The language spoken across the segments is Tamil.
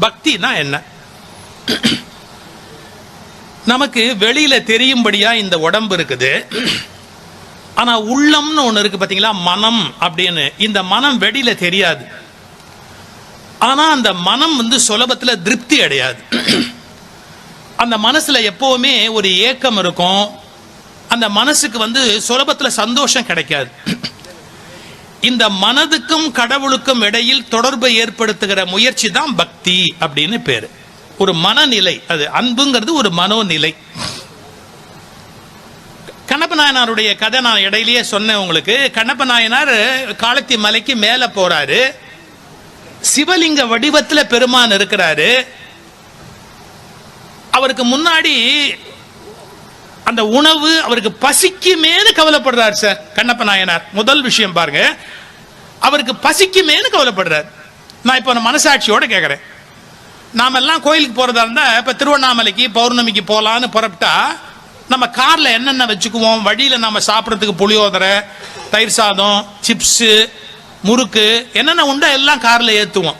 பக்தினா என்ன? நமக்கு வெளியில தெரியும்படியா இந்த உடம்பு இருக்குது. ஆனா உள்ளம்னு ஒண்ணு இருக்கு பாத்தீங்களா? மனம் அப்படின்னு. இந்த மனம் வெளியில தெரியாது. ஆனா அந்த மனம் வந்து சுலபத்துல திருப்தி அடையாது. அந்த மனசுல எப்பவுமே ஒரு ஏக்கம் இருக்கும். அந்த மனசுக்கு வந்து சுலபத்துல சந்தோஷம் கிடைக்காது. இந்த மனதுக்கும் கடவுளுக்கும் இடையில் தொடர்பை ஏற்படுத்துகிற முயற்சி தான் பக்தி அப்படின்னு பேரு. ஒரு மனநிலை அது அன்புங்கிறது ஒரு மனோநிலை. கண்ணப்ப நாயனாருடைய கதை நான் இடையிலேயே சொன்னேன் உங்களுக்கு. கண்ணப்ப நாயனார் காலத்தி மலைக்கு மேலே போறாரு. சிவலிங்க வடிவத்துல பெருமான் இருக்கிறாரு. அவருக்கு முன்னாடி அந்த உணவு அவருக்கு பசிக்குமேனு கவலைப்படுறார் சார். கண்ணப்ப நாயனார் முதல் விஷயம் பாருங்க. அவருக்கு பசிக்குமேனு கவலைப்படுறார். நான் இப்போ மனசாட்சியோட கேட்குறேன் நாம் எல்லாம் கோயிலுக்கு போகிறதா இருந்தால் இப்போ திருவண்ணாமலைக்கு பௌர்ணமிக்கு போகலான்னு புறப்பட்டா நம்ம காரில் என்னென்ன வச்சுக்குவோம் வழியில் நம்ம சாப்பிட்றதுக்கு புளியோதரை தயிர் சாதம் சிப்ஸு முறுக்கு என்னென்ன உண்டோ எல்லாம் காரில் ஏற்றுவோம்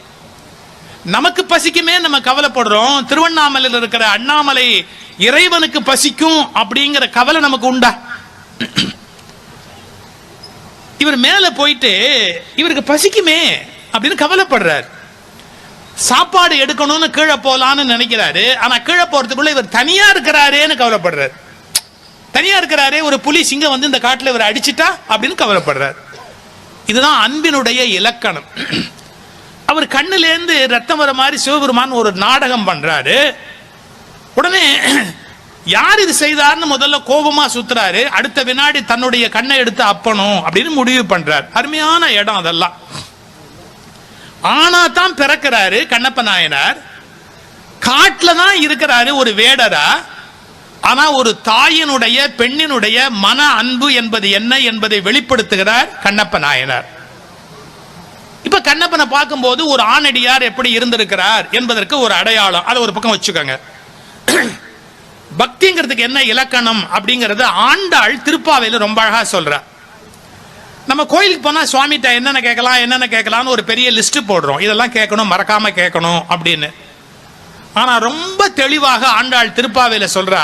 நமக்கு பசிக்குமே நம்ம கவலைப்படுறோம். திருவண்ணாமலையில் இருக்கிற அண்ணாமலை இறைவனுக்கு பசிக்கும் அப்படிங்கிற கவலை நமக்கு உண்டா? இவர் மேல போயிட்டு இவருக்கு பசிக்குமே அப்படின்னு கவலைப்படுறார். சாப்பாடு எடுக்கணும்னு கீழே போலான்னு நினைக்கிறாரு. ஆனா கீழே போறதுக்குள்ள இவர் தனியா இருக்கிறாரேன்னு கவலைப்படுறாரு. தனியா இருக்கிறாரே ஒரு புலி சிங்கம் வந்து இந்த காட்டுல இவர் அடிச்சிட்டா அப்படின்னு கவலைப்படுறார். இதுதான் அன்பினுடைய இலக்கணம். அவர் கண்ணுலேருந்து ரத்தம் வர மாதிரி சிவபெருமான் ஒரு நாடகம் பண்றாரு. உடனே யார் இது செய்தார்னு முதல்ல கோபமா சுத்துறாரு. அடுத்த வினாடி தன்னுடைய கண்ணை எடுத்து அப்பணும் அப்படின்னு முடிவு பண்றார். அருமையான இடம் அதெல்லாம். ஆனா தான் பிறக்கிறாரு கண்ணப்ப நாயனார். காட்டில் தான் இருக்கிறாரு ஒரு வேடரா. ஆனா ஒரு தாயினுடைய பெண்ணினுடைய மன அன்பு என்பது என்ன என்பதை வெளிப்படுத்துகிறார் கண்ணப்ப நாயனார். இப்ப கண்ணப்பனை பார்க்கும்போது ஒரு ஆணடியார் எப்படி இருந்திருக்கிறார் என்பதற்கு ஒரு அடையாளம். அதை ஒரு பக்கம் வச்சுக்கோங்க. பக்திங்கிறதுக்கு என்ன இலக்கணம் அப்படிங்கறது ஆண்டாள் திருப்பாவையில் ரொம்ப அழகா சொல்ற. நம்ம கோயிலுக்கு போனா சுவாமிகிட்ட என்னென்ன கேட்கலாம் என்னென்ன கேட்கலாம்னு ஒரு பெரிய லிஸ்ட் போடுறோம். இதெல்லாம் கேட்கணும் மறக்காம கேட்கணும் அப்படின்னு. ஆனா ரொம்ப தெளிவாக ஆண்டாள் திருப்பாவையில் சொல்ற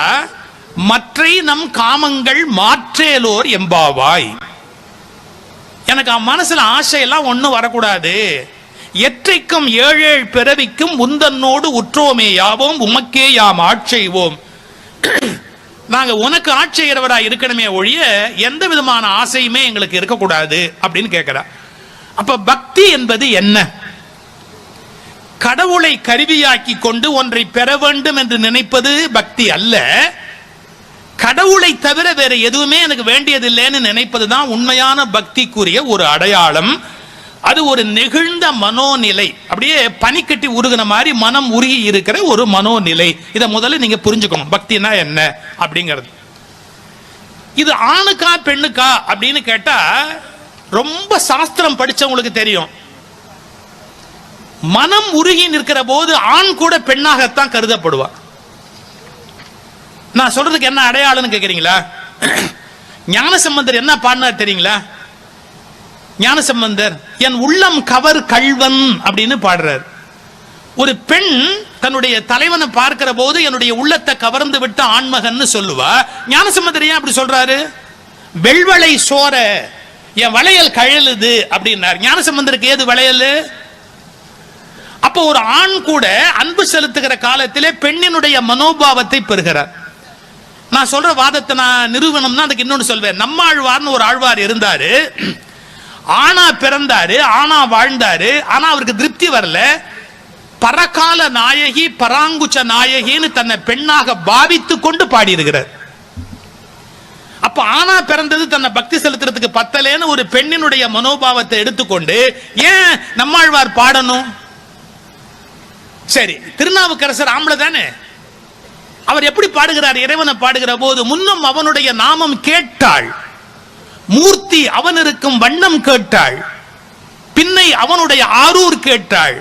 மற்றை நம் காமங்கள் மாற்றேலோர் எம்பாவாய். எனக்கு மனசுல ஆசையெல்லாம் ஒண்ணும் வரக்கூடாது. எற்றைக்கும் ஏழேழ் பிறவிக்கும் உந்தன்னோடு உற்றோமே யாவோம் உமக்கே யாம் ஆட்செய்வோம். நாங்க உனக்கு ஆட்செய்கிறவரா இருக்கணுமே ஒழிய எந்த விதமான ஆசையுமே எங்களுக்கு இருக்கக்கூடாது அப்படின்னு கேட்கிறா அப்ப பக்தி என்பது என்ன? கடவுளை கருவியாக்கி கொண்டு ஒன்றை பெற வேண்டும் என்று நினைப்பது பக்தி அல்ல. கடவுளை தவிர வேற எதுவுமே எனக்கு வேண்டியதில்லைன்னு நினைப்பது தான் உண்மையான பக்திக்குரிய ஒரு அடையாளம். அது ஒரு நெகிழ்ந்த மனோநிலை. அப்படியே பனிக்கட்டி உருகின மாதிரி மனம் உருகி இருக்கிற ஒரு மனோநிலை. இதை முதல்ல நீங்க புரிஞ்சுக்கணும். பக்தினா என்ன? அப்படிங்கிறது. இது ஆணுக்கா பெண்ணுக்கா அப்படின்னு கேட்டா ரொம்ப சாஸ்திரம் படிச்சவங்களுக்கு தெரியும். மனம் உருகி நிற்கிற போது ஆண் கூட பெண்ணாகத்தான் கருதப்படுவான் நான் சொல்றதுக்கு என்ன அடையாளம்னு கேக்குறீங்களா? ஞானசம்பந்தர் என்ன பாடினார் தெரியுங்களா? ஞானசம்பந்தர் என் உள்ளம் கவர் கல்வன் அப்படின்னு பாடுறார். ஒரு பெண் தன்னுடைய தலைவனை பார்க்கிற போது என்னுடைய உள்ளத்தை கவர்ந்து விட்டு ஆண்மகன் சொல்லுவா. ஞானசம்பந்தர் ஏன் அப்படி சொல்றாரு? வெள்வளை சோர என் வளையல் கழலுது அப்படின்னார். ஞானசம்பந்தருக்கு ஏது வளையல்? அப்போ ஒரு ஆண் கூட அன்பு செலுத்துகிற காலத்திலே பெண்ணினுடைய மனோபாவத்தை பெறுகிறார். நான் சொல்ற வாதத்தை நான் நிறுவனம்னா அதுக்கு இன்னொன்னு சொல்வேன். நம்மாழ்வார்னு ஒரு ஆழ்வார் இருந்தாரு. ஆனா பிறந்தாரு ஆனா வாழ்ந்தாரு ஆனா அவருக்கு திருப்தி வரல. பரகால நாயகி பராங்குச்ச நாயகின்னு தன்னை பெண்ணாக பாவித்து கொண்டு பாடியிருக்கிறார். அப்ப ஆனா பிறந்தது தன்னை பக்தி செலுத்துறதுக்கு பத்தலேன்னு ஒரு பெண்ணினுடைய மனோபாவத்தை எடுத்துக்கொண்டு ஏன் நம்மாழ்வார் பாடணும்? சரி திருநாவுக்கரசர் ஆம்பளை தானே? அவர் எப்படி பாடுகிறார்? இறைவனை பாடுகிற போது முன்னும் அவனுடைய நாமம் கேட்டாள். மூர்த்தி அவன் இருக்கும் வண்ணம் கேட்டாள். பின்னை அவனுடைய ஆரூர் கேட்டாள்.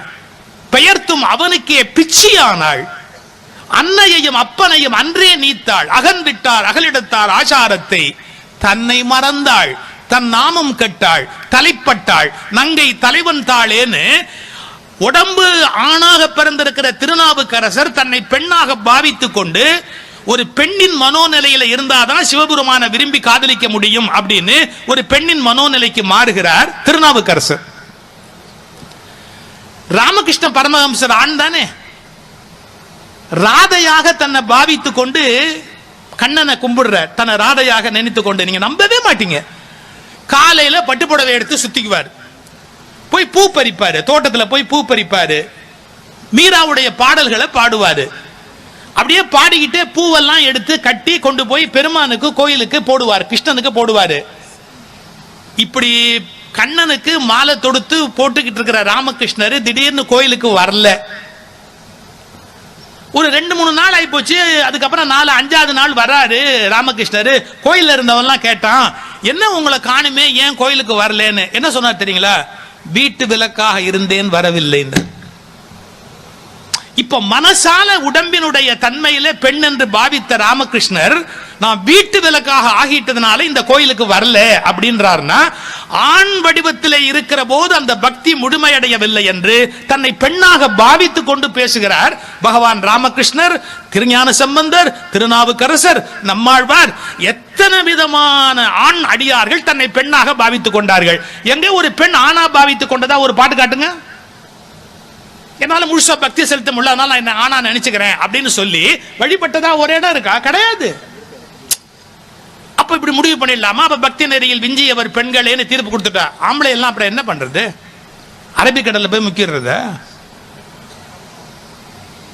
பெயர்த்தும் அவனுக்கே பிச்சியானாள். அன்னையையும் அப்பனையும் அன்றே நீத்தாள். அகன்விட்டார் அகலிடத்தார் ஆசாரத்தை தன்னை மறந்தாள். தன் நாமம் கெட்டாள். தலைப்பட்டாள். நங்கை தலைவன் தாளேன்னு உடம்பு ஆணாக பிறந்திருக்கிற திருநாவுக்கரசர் தன்னை பெண்ணாக பாவித்துக் கொண்டு ஒரு பெண்ணின் மனோநிலையில இருந்தாதான் சிவபெருமான விரும்பி காதலிக்க முடியும் அப்படின்னு ஒரு பெண்ணின் மனோநிலைக்கு மாறுகிறார் திருநாவுக்கரசர். ராமகிருஷ்ண பரமஹம்சர் ஆண் தானே? ராதையாக தன்னை பாவித்துக் கொண்டு கண்ணனை கும்பிடுற தன்னை ராதையாக நினைத்து கொண்டு நீங்க நம்பவே மாட்டீங்க. காலையில பட்டுப்புடவை எடுத்து சுத்திக்குவார். போய் பூ பறிப்பாரு தோட்டத்துல போய் பூ பறிப்பாரு. மீராவுடைய பாடல்களை பாடுவாரு. அப்படியே பாடிக்கிட்டே பூவெல்லாம் எடுத்து கட்டி கொண்டு போய் பெருமானுக்கு கோயிலுக்கு போடுவார் கிருஷ்ணனுக்கு போடுவாரு. இப்படி கண்ணனுக்கு மாலை தொடுத்து போட்டுக்கிட்டு இருக்கிற ராமகிருஷ்ணர் திடீர்னு கோயிலுக்கு வரல. ஒரு ரெண்டு மூணு நாள் ஆயிப்போச்சு. அதுக்கப்புறம் நாலு அஞ்சாவது நாள் வராரு ராமகிருஷ்ணர். கோயிலில் இருந்தவன்லாம் கேட்டான் என்ன உங்களை காணுமே? ஏன் கோயிலுக்கு வரலன்னு? என்ன சொன்னார் தெரியுங்களா? வீட்டு விளக்காக இருந்தேன் வரவில்லைன்னு இப்ப மனசால உடம்பினுடைய தன்மையில பெண் என்று பாவித்த ராமகிருஷ்ணர் நான் வீட்டு விளக்காக ஆகிட்டதுனால இந்த கோயிலுக்கு வரல அப்படின்றார்னா ஆண் வடிவத்திலே இருக்கிற போது அந்த பக்தி முழுமையடையவில்லை என்று தன்னை பெண்ணாக பாவித்து கொண்டு பேசுகிறார் பகவான் ராமகிருஷ்ணர். திருஞான சம்பந்தர் திருநாவுக்கரசர் நம்மாழ்வார் எத்தனை விதமான ஆண் அடியார்கள் தன்னை பெண்ணாக பாவித்துக் கொண்டார்கள். எங்கே ஒரு பெண் ஆணா பாவித்துக் கொண்டதா? ஒரு பாட்டு காட்டுங்க. என்னால முழுசா பக்தி செலுத்த முடியல நான் என்ன ஆனா நினைச்சுக்கிறேன் அப்படின்னு சொல்லி வழிபட்டதா ஒரு இடம் இருக்கா? கிடையாது. அப்ப இப்படி முடிவு பண்ணிடலாமா? அப்ப பக்தி நெறியில் விஞ்சியவர் பெண்களேன்னு தீர்ப்பு கொடுத்துட்டா ஆம்பளை எல்லாம் அப்புறம் என்ன பண்றது? அரபிக்கடல்ல போய் முக்கிடுறத?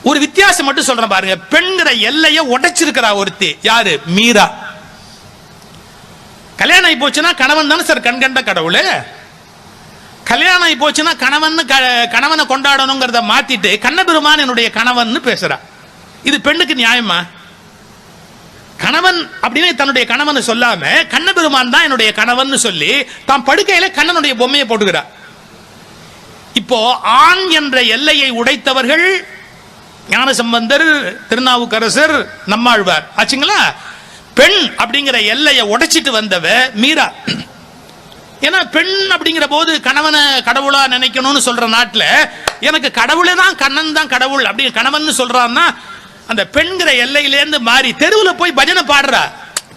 ஒரு வித்தியாசம் மட்டும் சொல்றேன் பாருங்க. பெண்கிற எல்லையை உடைச்சிருக்கிறா ஒருத்தி. யாரு? மீரா. கல்யாணம் ஆகி போச்சுன்னா கணவன் தானே சார் கண்கண்ட கடவுள்? கல்யாணம் ஆகி போச்சுன்னா கணவன் கணவனை கொண்டாடணுங்கிறத மாத்திட்டு கண்ணபெருமான் என்னுடைய கணவன் பேசுறா. இது பெண்ணுக்கு நியாயமா? கணவன் அப்படின்னு தன்னுடைய கணவன் சொல்லாம கண்ணபெருமான் தான் என்னுடைய கணவன் சொல்லி தான் படுக்கையில கண்ணனுடைய பொம்மையை போட்டுக்கிறா. இப்போ ஆண் என்ற எல்லையை உடைத்தவர்கள் ஞானசம்பந்தர் திருநாவுக்கரசர் நம்மாழ்வார். ஆச்சுங்களா? பெண் அப்படிங்கிற எல்லையை உடைச்சிட்டு வந்தவ மீரா. ஏன்னா பெண் அப்படிங்கிற போது கணவனை கடவுளா நினைக்கணும்னு சொல்ற நாட்டில் எனக்கு கடவுளே தான் கண்ணன் தான் கடவுள் அப்படி கணவன் சொல்றான்னா அந்த பெண்கிற எல்லையிலேருந்து மாறி தெருவில் போய் பஜனை பாடுறா.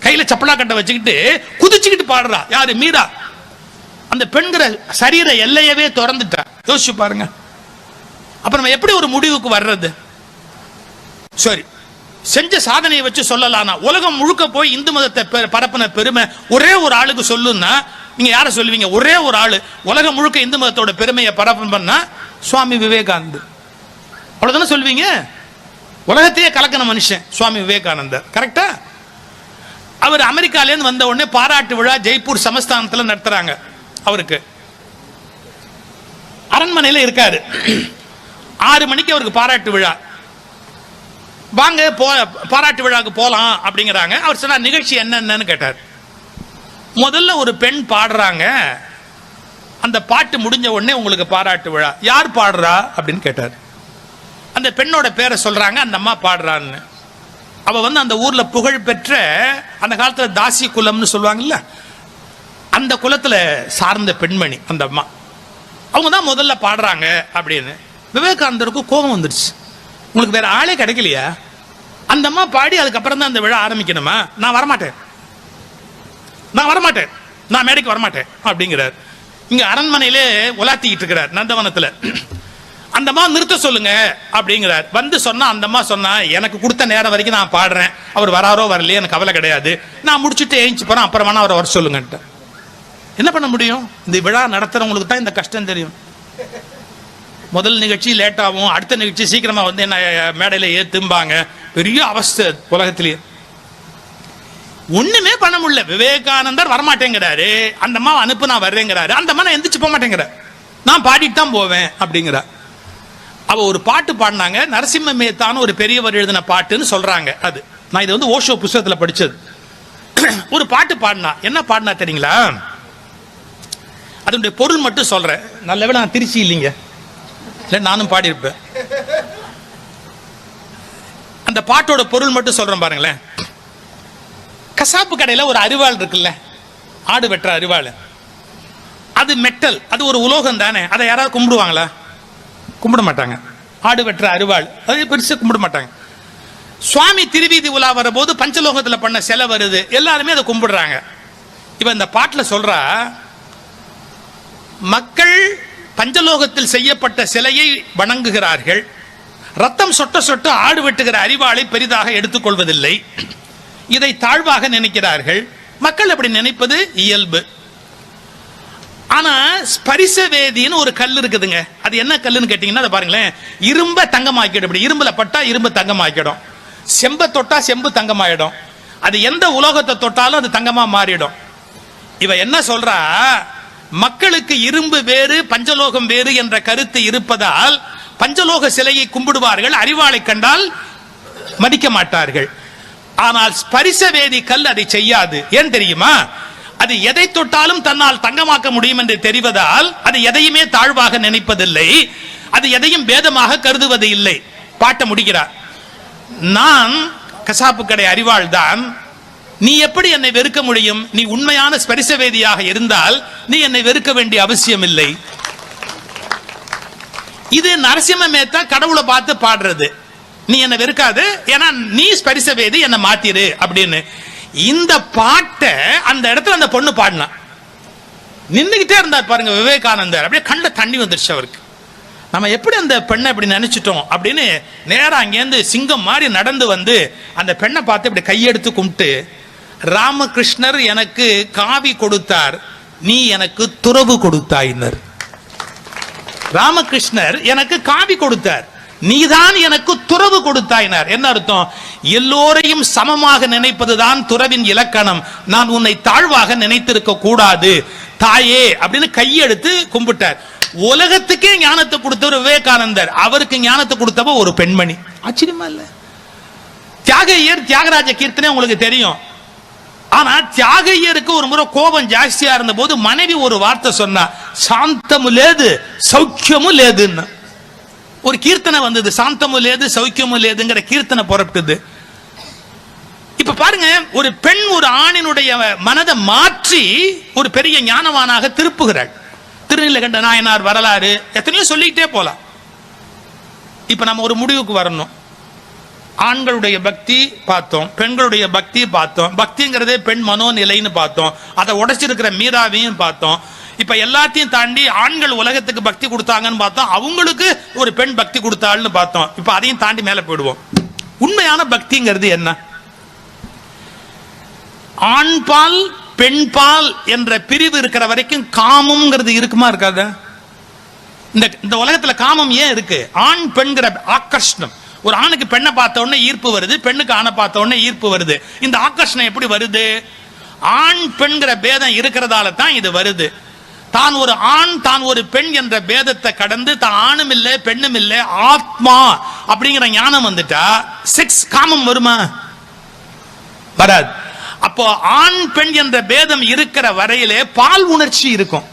கையில சப்பலா கட்டை வச்சுக்கிட்டு குதிச்சுக்கிட்டு பாடுறா. யாரு? மீரா. அந்த பெண்கிற சரீர எல்லையவே திறந்துட்டா. யோசிச்சு பாருங்க. அப்ப நம்ம எப்படி ஒரு முடிவுக்கு வர்றது? சரி. செஞ்ச சாதனையை வச்சு சொல்லலாம் உலகம் முழுக்க போய் இந்து மதத்தை பெ- பரப்பின பெருமை ஒரே ஒரு ஆளுக்கு சொல்லுன்னா நீங்க யார சொல்லுவீங்க? ஒரே ஒரு ஆள். உலகம் முழுக்க இந்து மதத்தோட பெருமையை பரப்பம் பண்ணா சுவாமி விவேகானந்தர். அவ்வளவுதானே சொல்லுவீங்க? உலகத்தையே கலக்கின மனுஷன் சுவாமி விவேகானந்தர். கரெக்டா அவர் அமெரிக்காலேருந்து வந்த உடனே பாராட்டு விழா ஜெய்ப்பூர் சமஸ்தானத்தில் நடத்துறாங்க அவருக்கு. அரண்மனையில் இருக்காரு. ஆறு மணிக்கு அவருக்கு பாராட்டு விழா. வாங்க போ பாராட்டு விழாவுக்கு போகலாம் அப்படிங்கிறாங்க. அவர் சொன்னார் நிகழ்ச்சி என்னென்னு கேட்டார். முதல்ல ஒரு பெண் பாடுறாங்க. அந்த பாட்டு முடிஞ்ச உடனே உங்களுக்கு பாராட்டு விழா. யார் பாடுறா? அப்படின்னு கேட்டார். அந்த பெண்ணோட பேரை சொல்றாங்க அந்த அம்மா பாடுறான்னு. அவ வந்து அந்த ஊர்ல புகழ் பெற்ற அந்த காலத்துல தாசி குலம்னு சொல்லுவாங்கல்ல அந்த குலத்துல சார்ந்த பெண்மணி அந்த அம்மா. அவங்க தான் முதல்ல பாடுறாங்க அப்படின்னு. விவேகானந்தருக்கு கோபம் வந்துடுச்சு உங்களுக்கு வேற ஆளே கிடைக்கலையா? அந்த அம்மா பாடி அதுக்கப்புறம் தான் அந்த விழா ஆரம்பிக்கணுமா? நான் வரமாட்டேன். நான் வரமாட்டேன். நான் மேடைக்கு வரமாட்டேன் அப்படிங்கிறார். இங்க அரண்மனையிலே உலாத்திக்கிட்டு இருக்கிறார் நந்தவனத்துல. அந்தம்மா நிறுத்த சொல்லுங்க அப்படிங்கிறார். வந்து சொன்னா அந்த அம்மா சொன்னா எனக்கு கொடுத்த நேரம் வரைக்கும் நான் பாடுறேன். அவர் வராரோ வரலையே எனக்கு கவலை கிடையாது. நான் முடிச்சுட்டு ஏஞ்சி போறேன். அப்புறம் வேணா அவரை வர சொல்லுங்கன்ட்டு. என்ன பண்ண முடியும்? இந்த விழா நடத்துறவங்களுக்கு தான் இந்த கஷ்டம் தெரியும். முதல் நிகழ்ச்சி லேட்டாகும். அடுத்த நிகழ்ச்சி சீக்கிரமா வந்து என்ன மேடையில ஏத்தும்பாங்க. பெரிய அவஸ்தை உலகத்திலேயே. ஒண்ணுமே பண்ண முடியல. விவேகானந்தர் வரமாட்டேங்கிறாரு. அந்த அம்மா அனுப்பு நான் வர்றேங்கிறாரு. அந்த அம்மா நான் எந்திரிச்சு போக மாட்டேங்கிறார் நான் பாடிட்டு தான் போவேன் அப்படிங்கிறா. அவ ஒரு பாட்டு பாடினாங்க. நரசிம்ம மேத்தான ஒரு பெரியவர் எழுதின பாட்டுன்னு சொல்றாங்க அது. நான் இது வந்து ஓஷோ புஸ்தகத்தில் படிச்சது. ஒரு பாட்டு பாடினா என்ன பாடினா தெரியுங்களா? அதனுடைய பொருள் மட்டும் சொல்றேன். நல்ல வேளை நான் திருச்சி இல்லைங்க. இல்லை நானும் பாடியிருப்பேன். அந்த பாட்டோட பொருள் மட்டும் சொல்றேன் பாருங்களேன். கசாப்பு கடையில் ஒரு அரிவாள் இருக்குல்ல? ஆடு வெட்டுற அரிவாள். அது மெட்டல். அது ஒரு உலோகம் தானே. அதை யாராவது கும்பிடுவாங்களா? கும்பிட மாட்டாங்க. ஆடு வெட்டுற அரிவாள். அது பெருசு கும்பிட மாட்டாங்க. சுவாமி திருவீதி உலா வரும்போது பஞ்சலோகத்தில் பண்ண சிலை வருது. எல்லாருமே அதை கும்பிடுறாங்க. இவன் இந்த பாட்டில் சொல்றா மக்கள் பஞ்சலோகத்தில் செய்யப்பட்ட சிலையை வணங்குகிறார்கள். ரத்தம் சொட்ட சொட்டு ஆடு வெட்டுகிற அறிவாளை பெரிதாக எடுத்துக்கொள்வதில்லை. இதை தாழ்வாக நினைக்கிறார்கள். மக்கள் அப்படி நினைப்பது இயல்பு. ஆனா ஸ்பரிச வேதின்னு ஒரு கல் இருக்குதுங்க. அது என்ன கல்லுன்னு கேட்டீங்கன்னா அதை பாருங்களேன். இரும்ப தங்கமாக்கிடும் இப்படி. இரும்புல பட்டா இரும்பு தங்கமாக்கிடும். செம்ப தொட்டா செம்பு தங்கமாயிடும். அது எந்த உலோகத்தை தொட்டாலும் அது தங்கமா மாறிடும். இவ என்ன சொல்றா? மக்களுக்கு இரும்பு வேறு பஞ்சலோகம் வேறு என்ற கருத்து இருப்பதால் பஞ்சலோக சிலையை கும்பிடுவார்கள் அறிவாளை கண்டால் மதிக்க மாட்டார்கள். ஆனால் ஸ்பரிச வேதி கல் அதை செய்யாது. ஏன் தெரியுமா? அது எதை தொட்டாலும் தன்னால் தங்கமாக்க முடியும் என்று தெரிவதால் அது எதையுமே தாழ்வாக நினைப்பதில்லை. அது எதையும் பேதமாக கருதுவது இல்லை. பாட்ட முடிக்கிறார் நான் கசாப்பு கடை அறிவாள் தான் நீ எப்படி என்னை வெறுக்க முடியும்? நீ உண்மையான ஸ்பரிசவேதியாக இருந்தால் நீ என்னை வெறுக்க வேண்டிய அவசியம் இல்லை இது நரசிம்ம மேத்தா கடவுளை பார்த்து பாடுறது. நீ என்ன வெறுக்காது. ஏன்னா நீ ஸ்பரிசவேதி என்ன மாத்திரு அப்படின்னு. இந்த பாட்டை அந்த இடத்துல அந்த பொண்ணு பாடினா. நின்றுகிட்டே இருந்தார் பாருங்க விவேகானந்தர். அப்படியே கண்ட தண்ணி வந்துருச்சு அவருக்கு. நம்ம எப்படி அந்த பெண்ணை இப்படி நினைச்சிட்டோம் அப்படின்னு நேராக அங்கேருந்து சிங்கம் மாதிரி நடந்து வந்து அந்த பெண்ணை பார்த்து இப்படி கையெடுத்து கும்பிட்டு ராமகிருஷ்ணர் எனக்கு காவி கொடுத்தார் நீ எனக்கு துறவு கொடுத்தாயினர். ராமகிருஷ்ணர் எனக்கு காவி கொடுத்தார். நீதான் எனக்கு துறவு கொடுத்தாயினார். என்ன அர்த்தம்? எல்லோரையும் சமமாக நினைப்பதுதான் துறவின் இலக்கணம். நான் உன்னை தாழ்வாக நினைத்திருக்க கூடாது. தாயே அப்படின்னு கையெடுத்து கும்பிட்டார். உலகத்துக்கே ஞானத்தை கொடுத்தவர் விவேகானந்தர். அவருக்கு ஞானத்தை கொடுத்தவ ஒரு பெண்மணி. ஆச்சரியமா இல்ல? தியாகையர் தியாகராஜ கீர்த்தனை உங்களுக்கு தெரியும். ஆனா தியாகையருக்கு ஒரு முறை கோபம் ஜாஸ்தியா இருந்த போது மனைவி ஒரு வார்த்தை சொன்னா சாந்தமும் லேது சௌக்கியமும் லேதுன்னு. ஒரு கீர்த்தனை வந்தது. சாந்தமும் லேது சௌக்கியமும் லேதுங்கிற கீர்த்தனை புறப்பட்டது இப்ப பாருங்க ஒரு பெண் ஒரு ஆணினுடைய மனதை மாற்றி ஒரு பெரிய ஞானவானாக திருப்புகிறாள். திருநீலகண்ட நாயனார் வரலாறு எத்தனையோ சொல்லிக்கிட்டே போலாம். இப்ப நம்ம ஒரு முடிவுக்கு வரணும். ஆண்களுடைய பக்தி பார்த்தோம் பெண்களுடைய பக்தி பார்த்தோம். பக்திங்கிறதே பெண் மனோநிலைன்னு பார்த்தோம். அதை உடைச்சிருக்கிற மீராவையும் பார்த்தோம். இப்ப எல்லாத்தையும் தாண்டி ஆண்கள் உலகத்துக்கு பக்தி கொடுத்தாங்கன்னு பார்த்தோம் அவங்களுக்கு ஒரு பெண் பக்தி கொடுத்தாள்னு பார்த்தோம். இப்ப அதையும் தாண்டி மேல போயிடுவோம். உண்மையான பக்திங்கிறது என்ன? ஆண்பால் பெண்பால் என்ற பிரிவு இருக்கிற வரைக்கும் காமம்ங்கிறது இருக்குமா இருக்காத? இந்த இந்த உலகத்துல காமம் ஏன் இருக்கு? ஆண் பெண்கிற ஆக்கர்ஷணம். ஒரு ஆணுக்கு பெண்ணை பார்த்த உடனே ஈர்ப்பு வருது பெண்ணுக்கு ஆணை பார்த்த உடனே ஈர்ப்பு வருது. இந்த ஆக்கர்ஷணம் எப்படி வருது? ஆண் பெண்கிற பேதம் இருக்கிறதால தான் இது வருது. தான் ஒரு ஆண் தான் ஒரு பெண் என்ற பேதத்தை கடந்து தான் ஆணும் இல்லை பெண்ணும் இல்லை ஆத்மா அப்படிங்கிற ஞானம் வந்துட்டா செக்ஸ் காமம் வருமா? வராது. அப்போ ஆண் பெண் என்ற பேதம் இருக்கிற வரையிலே பால் உணர்ச்சி இருக்கும்.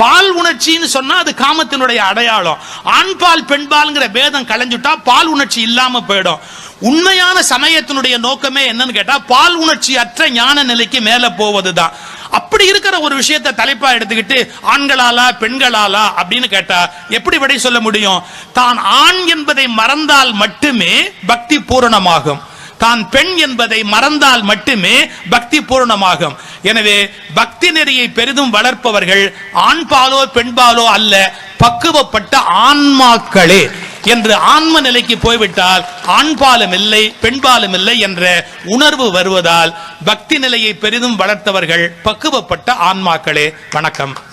பால் உணர்ச்சின்னு சொன்னா அது காமத்தினுடைய அடையாளம். ஆண் பால் பெண் பால்ங்கிற பேதம் களைஞ்சுட்டா பால் உணர்ச்சி இல்லாம போயிடும். உண்மையான சமயத்தினுடைய நோக்கமே என்னன்னு கேட்டா பால் உணர்ச்சி அற்ற ஞான நிலைக்கு மேல போவதுதான். அப்படி இருக்கிற ஒரு விஷயத்தை தலைப்பா எடுத்துக்கிட்டு ஆண்களாலா பெண்களாலா அப்படின்னு கேட்டா எப்படி விடை சொல்ல முடியும்? தான் ஆண் என்பதை மறந்தால் மட்டுமே பக்தி பூரணமாகும். தான் பெண் என்பதை மறந்தால் மட்டுமே பக்தி பூரணமாகும். எனவே பக்தி நெறியை பெரிதும் வளர்ப்பவர்கள் ஆண்பாலோ பெண்பாலோ அல்ல பக்குவப்பட்ட ஆன்மாக்களே. என்று ஆன்ம நிலைக்கு போய்விட்டால் ஆண்பாலும் இல்லை பெண்பாலும் இல்லை என்ற உணர்வு வருவதால் பக்தி நிலையை பெரிதும் வளர்த்தவர்கள் பக்குவப்பட்ட ஆன்மாக்களே. வணக்கம்.